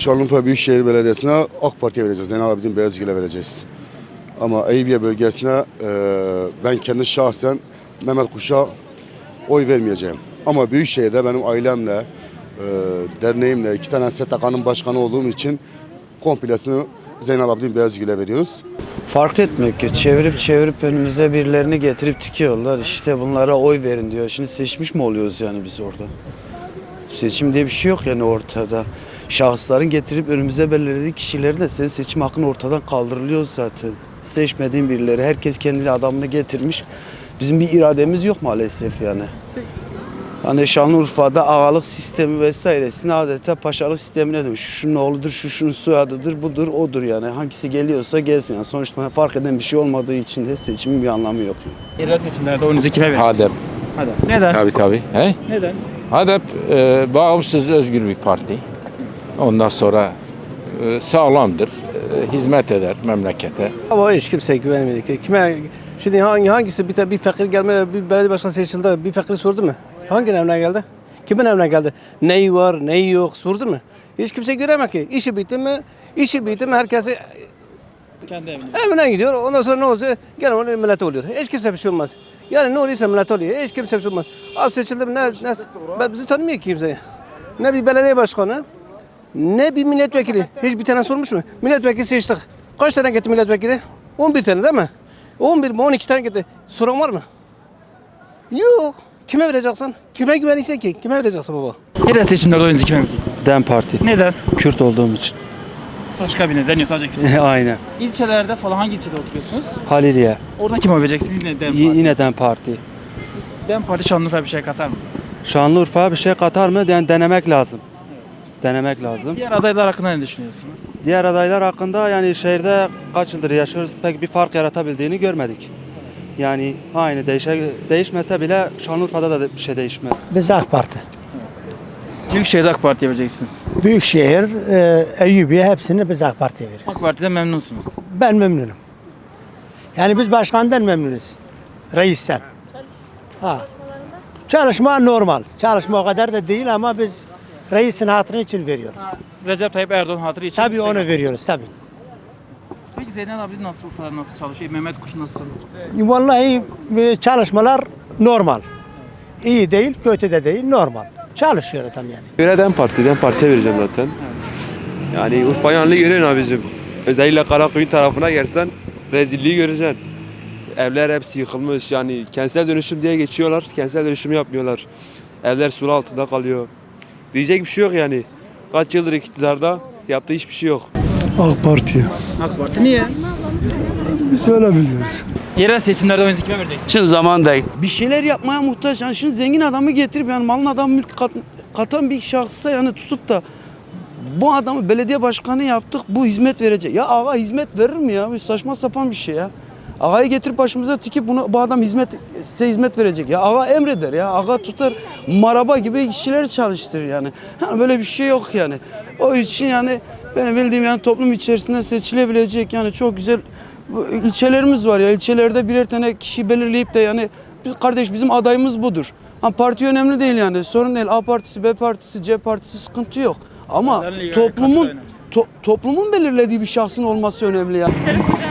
Şanlıurfa Büyükşehir Belediyesi'ne AK Parti'ye vereceğiz. Zeynel Abidin Beyazgül'e vereceğiz. Ama Eyüpiye bölgesine e, ben kendi şahsen Mehmet Kuş'a oy vermeyeceğim. Ama Büyükşehir'de benim ailemle, e, derneğimle, iki tane STK'nın başkanı olduğum için komplesini Zeynel Abidin Beyazgül'e veriyoruz. Fark etmiyor ki çevirip çevirip önümüze birilerini getirip dikiyorlar. İşte bunlara oy verin diyor. Şimdi seçmiş mi oluyoruz yani biz orada? Seçim diye bir şey yok yani ortada. Şahısların getirip önümüze belirlediği kişileri de senin seçim hakkın ortadan kaldırılıyor zaten. Seçmediğin birileri herkes kendi adamını getirmiş. Bizim bir irademiz yok maalesef yani. Hani Şanlıurfa'da ağalık sistemi vesairesini adeta paşalık sistemine dönmüş. Şu şunun oğludur, şu şunun soyadıdır, budur, odur yani. Hangisi geliyorsa gelsin. Yani sonuçta fark eden bir şey olmadığı için de seçimin bir anlamı yok. Yani. Yerel seçimlerde oyunuzu kime vereceksiniz? HADEP. Hadi. Neden? Tabii tabii. He? Neden? HADEP e, bağımsız özgür bir parti. Ondan sonra e, sağlamdır. e, hizmet eder memlekete. Ama hiç kimseye güvenmedik. ki. Kime şimdi hangi hangisi bir, bir fakir gelme bir belediye başkanı seçildi bir fakiri sordu mu? Hangi evine geldi? Kimin evine geldi? Neyi var, neyi yok sordu mu? Hiç kimse göremez ki. İşi bitti mi? İşi bitti mi herkesi Kendi evinde. evine gidiyor. Ondan sonra ne oluyor? Gene onu millete oluyor. Hiç kimse bir şey olmaz. Yani ne oluyorsa millet oluyor. Hiç kimse bir şey olmaz. Az seçildi mi ne, ne bizi tanımıyor ki kimse. Ne bir belediye başkanı, ne bir milletvekili. Hiç bir tane sormuş mu? Milletvekili seçtik. Kaç tane gitti milletvekili? 11 tane değil mi? 11 mi 12 tane gitti. Soran var mı? Yok. Kime vereceksin? Kime güvenirsen ki? Kime vereceksin baba? Yerel seçimlerde oyunuzu kime vereceksiniz? Dem Parti. Neden? Kürt olduğum için. Başka bir neden yok sadece Kürt. Aynen. İlçelerde falan hangi ilçede oturuyorsunuz? Haliliye. Orada kime oy vereceksiniz? Yine DEM Parti. Yine Dem Parti. DEM Parti Şanlıurfa'ya bir şey katar mı? Şanlıurfa'ya bir şey katar mı? Yani denemek lazım. Denemek lazım. Diğer adaylar hakkında ne düşünüyorsunuz? Diğer adaylar hakkında yani şehirde kaç yıldır yaşıyoruz pek bir fark yaratabildiğini görmedik. Yani aynı değişe, değişmese bile Şanlıurfa'da da bir şey değişmez. Biz AK Parti. Büyükşehir'de AK Parti'ye vereceksiniz. Büyükşehir, e, Eyyubiye hepsini biz AK Parti'ye veriyoruz. AK Parti'den memnunsunuz. Ben memnunum. Yani biz başkandan memnunuz. Reisten. Ha. Çalışma normal. Çalışma o kadar da değil ama biz reisin hatırı için veriyoruz. Recep Tayyip Erdoğan hatırı için. Tabii onu veriyoruz tabii. Peki Zeynel abi nasıl Urfa'da nasıl çalışıyor? Mehmet Kuş nasıl? Vallahi e, çalışmalar normal. İyi değil, kötü de değil, normal. Çalışıyor adam yani. Göre DEM Parti, DEM Parti'ye vereceğim zaten. Yani Urfa'yı halini görüyorsun abicim. Özellikle Karakoyun tarafına gelsen rezilliği göreceksin. Evler hepsi yıkılmış yani kentsel dönüşüm diye geçiyorlar. Kentsel dönüşüm yapmıyorlar. Evler sulu altında kalıyor. Diyecek bir şey yok yani. Kaç yıldır iktidarda yaptığı hiçbir şey yok. AK Parti'ye. AK Parti niye? Biz öyle biliyoruz. Yerel seçimlerde oyunuzu kime vereceksiniz? Şimdi zaman değil. Bir şeyler yapmaya muhtaç. Yani şimdi zengin adamı getirip yani malın adamı mülk kat- katan bir şahsa yani tutup da bu adamı belediye başkanı yaptık bu hizmet verecek. Ya ağa hizmet verir mi ya? Bir saçma sapan bir şey ya. Ağayı getirip başımıza tikip bunu bu adam hizmet size hizmet verecek. Ya ağa emreder ya. Ağa tutar maraba gibi kişiler çalıştırır yani. yani. Böyle bir şey yok yani. O için yani benim bildiğim yani toplum içerisinde seçilebilecek yani çok güzel ilçelerimiz var ya. İlçelerde birer tane kişi belirleyip de yani "Biz- kardeş bizim adayımız budur. Ha, parti önemli değil yani. Sorun değil. A partisi, B partisi, C partisi sıkıntı yok. Ama toplumun to- toplumun belirlediği bir şahsın olması önemli ya. Şeref Hoca abla.